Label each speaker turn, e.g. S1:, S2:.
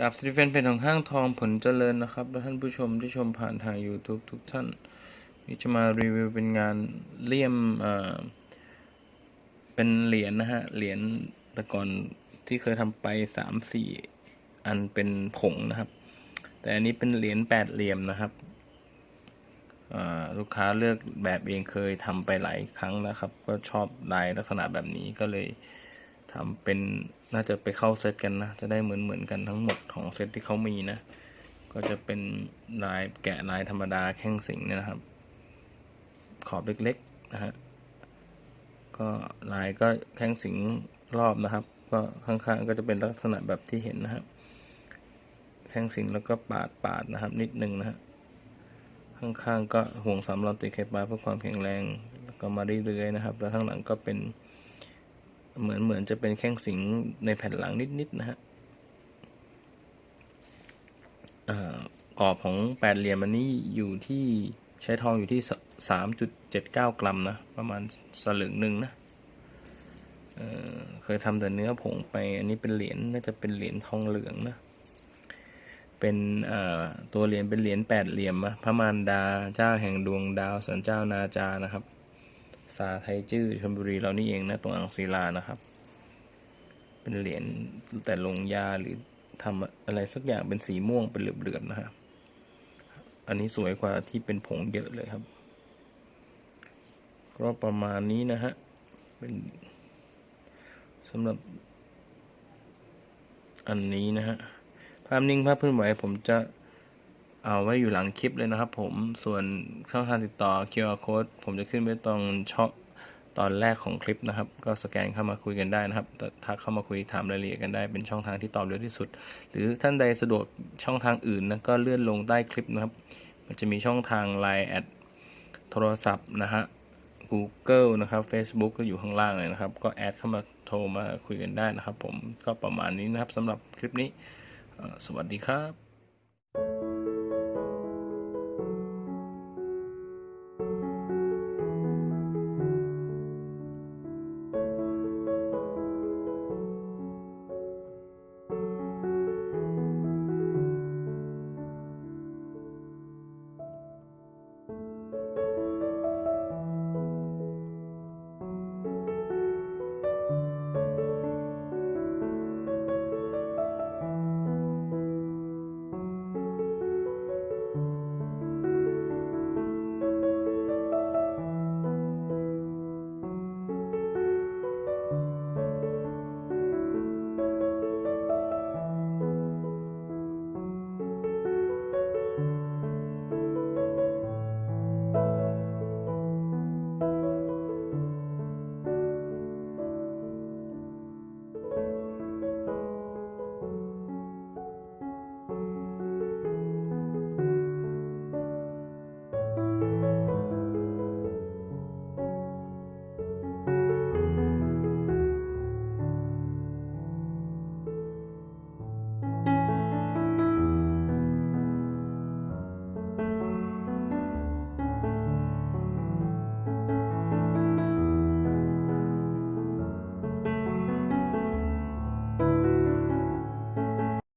S1: กับสตีเฟนเพจของห้างทองผลเจริญนะครับและท่านผู้ชมที่ชมผ่านทาง YouTube ทุกท่านนี่จะมารีวิวเป็นงานเลี่ยมเป็นเหรียญนะฮะ เหรียญแต่ก่อนที่เคยทำไปสามสี่อันเป็นผงนะครับ แต่อันนี้เป็นเหรียญแปดเหลี่ยมนะครับลูกค้าเลือกแบบเองเคยทำไปหลายครั้งแล้วครับ ก็ชอบลายลักษณะแบบนี้ก็เลย ทำเป็นน่าจะไปเข้าเซตกันนะ จะได้เหมือนเหมือนกันทั้งหมดของเซตที่เขามีนะ ก็จะเป็นลายแกะลายธรรมดาแข้งสิงเนี่ยนะครับ ขอบเล็กๆนะฮะก็ลายก็แข้งสิงรอบนะครับ ก็ข้างๆก็จะเป็นลักษณะแบบที่เห็นนะครับแข้งสิงแล้วก็ปาดปาดนะครับ นิดนึงนะฮะข้างๆก็ห่วงสามรอนติดเคปาเพื่อความแข็งแรงแล้วก็มาเรื่อยๆนะครับ แล้วข้างหลังก็เป็น เหมือนเหมือนจะเป็นแข้งสิงในแผ่นหลังนิด ๆ นะฮะกรอบของแปดเหลี่ยมอันนี้อยู่ที่ใช้ทองอยู่ที่สามจุดเจ็ดเก้ากรัมนะ ประมาณสลึงหนึ่งนะเเคยทำแต่เนื้อผงไป อันนี้เป็นเหรียญน่าจะเป็นเหรียญทองเหลืองนะ เป็นตัวเหรียญเป็นเหรียญแปดเหลี่ยมนะพระมารดาเจ้าแห่งดวงดาวสันเจ้านาจานะครับ สาไทยจื้อชลบุรีเรานี่เองนะตรงอ่างศิลานะครับ เป็นเหรียญแต่ลงยาหรือทำอะไรสักอย่างเป็นสีม่วงเป็นเหลือบๆนะฮะอันนี้สวยกว่าที่เป็นผงเยอะเลยครับ ก็ประมาณนี้นะฮะ เป็นสำหรับอันนี้นะฮะ ภาพนิ่งภาพเพื้นไหวผมจะ เอาไว้อยู่หลังคลิปเลยนะครับ ผมส่วนช่องทางติดต่อ QR code ผมจะขึ้นไว้ตรงช่องตอนแรกของคลิปนะครับ ก็สแกนเข้ามาคุยกันได้นะครับทักเข้ามาคุยถามรายละเอียดกันได้เป็นช่องทางที่ตอบเร็วที่สุด หรือท่านใดสะดวกช่องทางอื่นนะก็เลื่อนลงใต้คลิปนะครับ มันจะมีช่องทาง Line แอดโทรศัพท์นะฮะ Google นะครับ Facebook ก็อยู่ข้างล่างเลยนะครับ ก็แอดเข้ามาโทรมาคุยกันได้นะครับ ผมก็ประมาณนี้นะครับสำหรับคลิปนี้ สวัสดีครับ